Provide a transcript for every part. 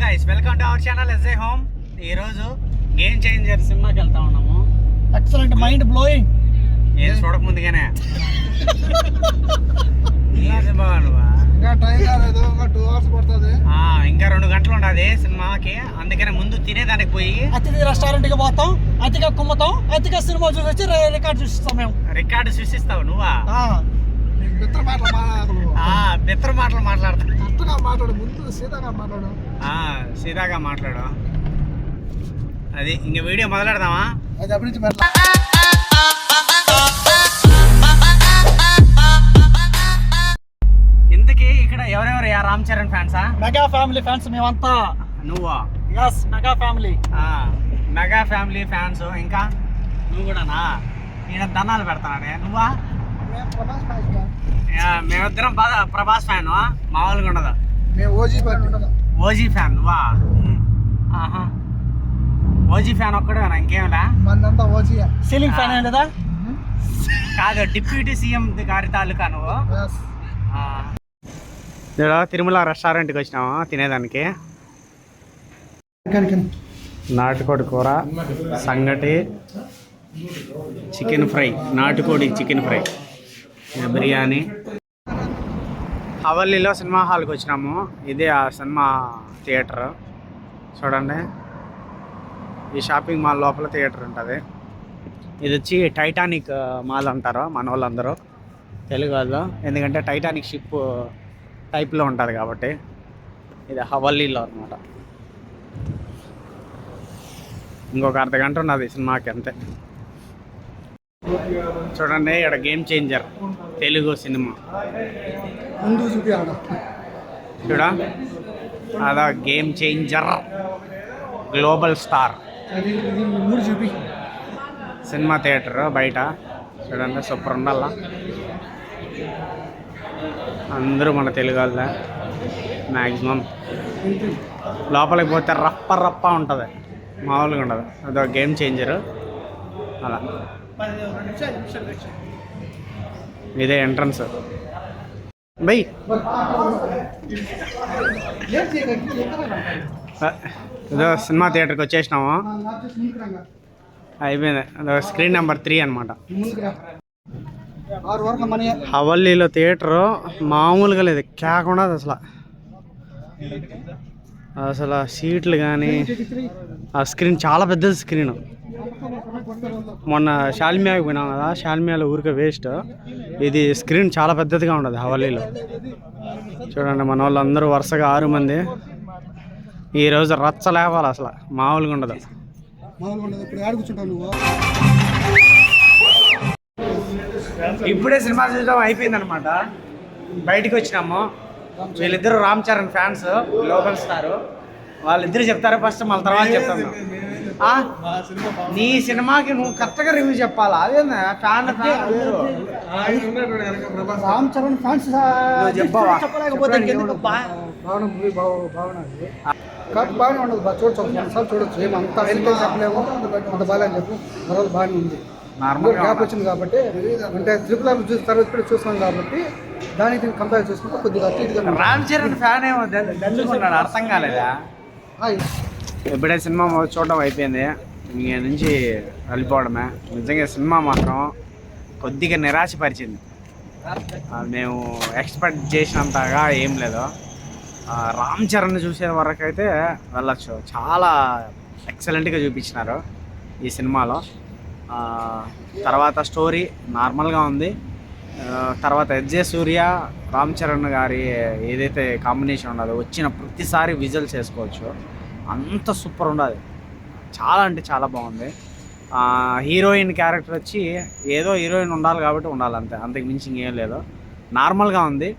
Guys welcome to our channel SA home ఈరోజు game changer సినిమాకి వెళ్తా ఉన్నాము. ఎక్సలెంట్ మైండ్ బ్లోయింగ్ ఏం చూడక ముందుగానే? ఇంకా టైం కాలేదు ఇంకా టూ అవర్స్ పడుతుంది. ఆ, ఇంకా రెండు గంటలు ఉండదు సినిమాకి. అందుకనే ముందు తినేదానికి పోయి. అతిథి రెస్టారెంట్కి పోతాం అతిగా కుమ్మతాం అతిగా సినిమా చూసి రికార్డ్ చూసిస్తాం మేము. రికార్డు సృష్టిస్తావు నువ్వా? మిత్ర మాటలు బిత్తర మాటలు మాట్లాడతా. కరెక్ట్గా మాట్లాడు ముందు సీతగా మాట్లాడు. సీదాగా మాట్లాడు. అది ఇంక వీడియో మొదలెడదామా? అది అప్పటి నుంచి మెట్ల ఇంతకీ ఇక్కడ ఎవరెవరు యా రామ్ చరణ్ ఫ్యాన్సా? మెగా ఫ్యామిలీ ఫ్యాన్స్ మేమంతా. నువ్వా? Yes mega family. Mega family fans ఇంకా? నువ్వు కూడానా? ఈయన దండాలు పెడతానే నువ్వా? మేమిద్దరం బాగా ప్రభాస్ ఫ్యాన్ మామూలుగా ఉండదు? మేము ఓజీ పార్టీ ఓజీ ఫ్యాన్ నువ్వా ఆహా. ఓజీ ఫ్యాన్ ఒక్కడేనా ఇంకేమిలా? మందంతా ఓజీ సీలింగ్ ఫ్యాన్ ఏం లేదా? కాదు డిప్యూటీ సీఎం గారి తాలూకా నువ్వు? ఇక్కడ తిరుమల రెస్టారెంట్కి వచ్చినాము తినేదానికి? నాటుకోడి కూర సంగటి చికెన్ ఫ్రై నాటుకోడి చికెన్ ఫ్రై. బిర్యానీ. హవల్లీలో సినిమా హాల్కి వచ్చినాము. ఇదే ఆ సినిమా థియేటర్. చూడండి. ఈ షాపింగ్ మాల్ లోపల థియేటర్ ఉంటుంది. ఇది వచ్చి టైటానిక్ మాల్ అంటారు మన వాళ్ళందరూ తెలుగు వాళ్ళు. ఎందుకంటే టైటానిక్ షిప్ టైప్లో ఉంటుంది కాబట్టి. ఇది హవల్లీలో అనమాట ఇంకొక అర్ధ గంట ఉన్నది సినిమాకి అంతే. చూడండి ఇక్కడ గేమ్ చేంజర్ తెలుగు సినిమా. చూడ? అదా game changer global star cinema theatre బయట. చూడండి సూపర్ ఉండాల? అందరూ మన తెలుగు వాళ్ళే. మ్యాక్సిమం లోపలికి పోతే రప్ప రప్ప ఉంటుంది. మామూలుగా ఉండదు. అదొక గేమ్ చేంజర్ అలా. ఇదే ఎంట్రన్స్ బై. ఇదో సినిమా థియేటర్కి వచ్చేసినాము. అయిపోయింది. అదో స్క్రీన్ నెంబర్ త్రీ అనమాట హవల్లీలో థియేటర్ మామూలుగా లేదు. కాకుండా అసలు. అసలు ఆ సీట్లు కానీ ఆ స్క్రీన్ చాలా పెద్ద స్క్రీన్. మొన్న షాల్మియాకి పోయినాం కదా షాల్మియాలో ఊరికే వేస్ట్ ఇది స్క్రీన్ చాలా పెద్దదిగా ఉండదు హవలీలో. చూడండి మన వాళ్ళందరూ వరుసగా ఆరు మంది. ఈరోజు రచ్చ లేవాలి అసలు మామూలుగా ఉండదు. మామూలుగా ఉండదు ఇప్పుడే సినిమా చూడడం అయిపోయిందనమాట. బయటికి వచ్చినాము. వీళ్ళిద్దరు Ram Charan fans global star. వాళ్ళిద్దరు చెప్తారు ఫస్ట్ మళ్ళీ తర్వాత చెప్తాను ఆ? నీ సినిమాకి నువ్వు కరెక్ట్గా రివ్యూ చెప్పాలా? అదేందా? ఫ్యాన్. రామ్ చరణ్ ఫ్యాన్స్? చెప్పలేకపోతే కాబట్టి బాగానే ఉండదు చూడొచ్చు చూడొచ్చు. అంత వెళ్తే చెప్పలేము అంత బాగాలేని చెప్పు మరొకటి బాగానే ఉంది. గా గ్యాప్ వచ్చింది కాబట్టి అంటే త్రిపుల్ ఆర్ చూసి తర్వాత చూస్తాం కాబట్టి దానికి కంపేర్ చేసుకుంటే కొద్దిగా. రామ్ చరణ్ ఫ్యాన్ ఏమో అర్థం కాలేదా? హాయ్. ఎప్పుడే సినిమా చూడడం అయిపోయింది. ఇంక నుంచి వెళ్ళిపోవడమే. నిజంగా సినిమా మాత్రం కొద్దిగా నిరాశపరిచింది. మేము ఎక్స్పెక్ట్ చేసినంతగా ఏం లేదు. రామ్ చరణ్ చూసే వరకు అయితే వెళ్ళచ్చు. చాలా ఎక్సలెంట్గా చూపించినారు ఈ సినిమాలో. తర్వాత స్టోరీ నార్మల్గా ఉంది. తర్వాత ఎస్జే సూర్య రామ్ చరణ్ గారి ఏదైతే కాంబినేషన్ ఉన్నదో వచ్చిన ప్రతిసారి విజువల్స్ వేసుకోవచ్చు. అంత సూపర్ ఉండదు చాలా అంటే చాలా బాగుంది. హీరోయిన్ క్యారెక్టర్ వచ్చి ఏదో హీరోయిన్ ఉండాలి కాబట్టి ఉండాలి అంతే. అంతకు మించి ఇంకేం లేదు. నార్మల్గా ఉంది.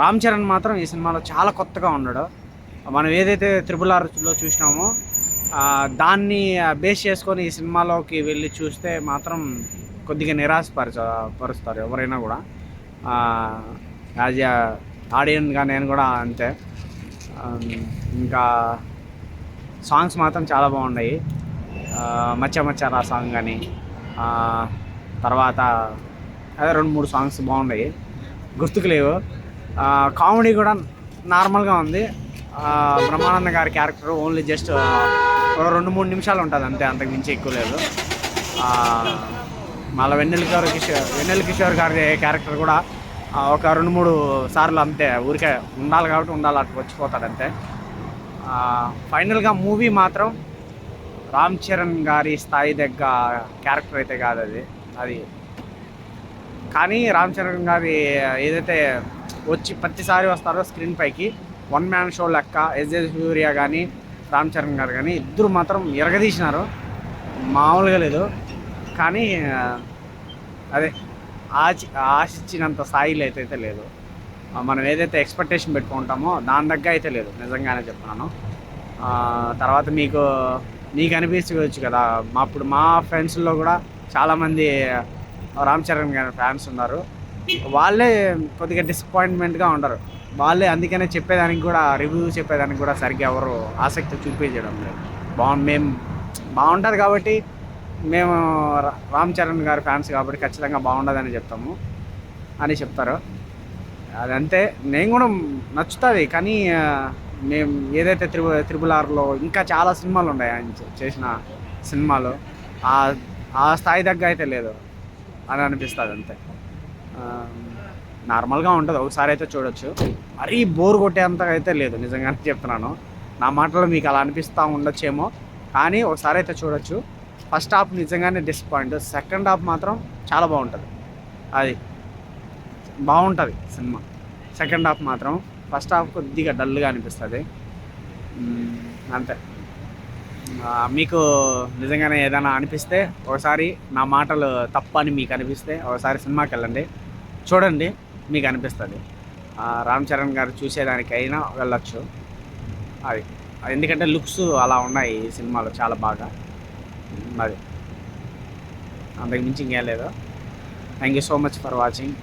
రామ్ చరణ్ మాత్రం ఈ సినిమాలో చాలా కొత్తగా ఉన్నాడు. మనం ఏదైతే త్రిబుల్ ఆర్లో చూసినామో దాన్ని బేస్ చేసుకొని ఈ సినిమాలోకి వెళ్ళి చూస్తే మాత్రం కొద్దిగా నిరాశపరచ పరుస్తారు ఎవరైనా కూడా. యాజ్ ఆడియన్గా నేను కూడా అంతే. ఇంకా సాంగ్స్ మాత్రం చాలా బాగున్నాయి. మచ్చ మచ్చారా సాంగ్ కానీ తర్వాత అదే రెండు మూడు సాంగ్స్ బాగున్నాయి. గుర్తుకు లేవు. కామెడీ కూడా నార్మల్గా ఉంది. బ్రహ్మానంద గారి క్యారెక్టర్ ఓన్లీ జస్ట్ రెండు మూడు నిమిషాలు ఉంటుంది అంతే అంతకు మించి ఎక్కువ లేదు. మళ్ళీ వెన్నెల కిషోర్ కిషోర్ వెన్నెల కిషోర్ గారి క్యారెక్టర్ కూడా ఒక రెండు మూడు సార్లు అంతే ఊరికే ఉండాలి కాబట్టి ఉండాలి అటు వచ్చిపోతాడు అంతే. ఫైనల్గా మూవీ మాత్రం రామ్ చరణ్ గారి స్థాయి దగ్గర క్యారెక్టర్ అయితే కాదు అది. అది కానీ రామ్ చరణ్ గారి ఏదైతే వచ్చి ప్రతిసారి వస్తారో స్క్రీన్ పైకి వన్ మ్యాన్ షో లెక్క ఎస్ఎస్ సూర్య కానీ రామ్ చరణ్ గారు కానీ ఇద్దరు మాత్రం ఎరగదీసినారు మామూలుగా లేదు. కానీ అదే ఆచి ఆశించినంత స్థాయిలో అయితే లేదు. మనం ఏదైతే ఎక్స్పెక్టేషన్ పెట్టుకుంటామో దాని దగ్గర అయితే లేదు నిజంగానే చెప్తున్నాను. తర్వాత మీకు మీకు అనిపించవచ్చు కదా మా అప్పుడు మా ఫ్రెండ్స్లో కూడా చాలామంది రామ్ చరణ్ గారి ఫ్యాన్స్ ఉన్నారు. వాళ్ళే కొద్దిగా డిసప్పాయింట్మెంట్గా ఉండరు. వాళ్ళే అందుకనే చెప్పేదానికి కూడా రివ్యూ చెప్పేదానికి కూడా సరిగ్గా ఎవరు ఆసక్తి చూపించడం లేదు. బాగు మేము బాగుంటారు కాబట్టి మేము రా- రామ్ చరణ్ గారి ఫ్యాన్స్ కాబట్టి ఖచ్చితంగా బాగుండదని చెప్తాము అని చెప్తారు. అదంతే నేను కూడా నచ్చుతుంది కానీ మేము ఏదైతే త్రిబు త్రిబుల్ ఆర్లో ఇంకా చాలా సినిమాలు ఉన్నాయి ఆయన చేసిన సినిమాలు ఆ ఆ స్థాయి దగ్గర అయితే లేదు అని అనిపిస్తుంది అంతే. నార్మల్గా ఉంటుంది ఒకసారి అయితే చూడొచ్చు. మరీ బోర్ కొట్టేంతగా అయితే లేదు నిజంగానే చెప్తున్నాను. నా మాటలో మీకు అలా అనిపిస్తూ ఉండొచ్చేమో కానీ ఒకసారి అయితే చూడొచ్చు. ఫస్ట్ హాఫ్ నిజంగానే డిసప్పాయింట్ సెకండ్ హాఫ్ మాత్రం చాలా బాగుంటుంది. అది బాగుంటుంది సినిమా. సెకండ్ హాఫ్ మాత్రం ఫస్ట్ హాఫ్ కొద్దిగా డల్గా అనిపిస్తుంది. అంతే. మీకు నిజంగానే ఏదైనా అనిపిస్తే ఒకసారి నా మాటలు తప్ప అని మీకు అనిపిస్తే ఒకసారి సినిమాకి వెళ్ళండి. చూడండి మీకు అనిపిస్తుంది. రామ్ చరణ్ గారు చూసేదానికైనా వెళ్ళొచ్చు. అది ఎందుకంటే లుక్స్ అలా ఉన్నాయి ఈ సినిమాలో చాలా బాగా. మరి. అంతకుమించి ఇంకేం లేదు. Thank you so much for watching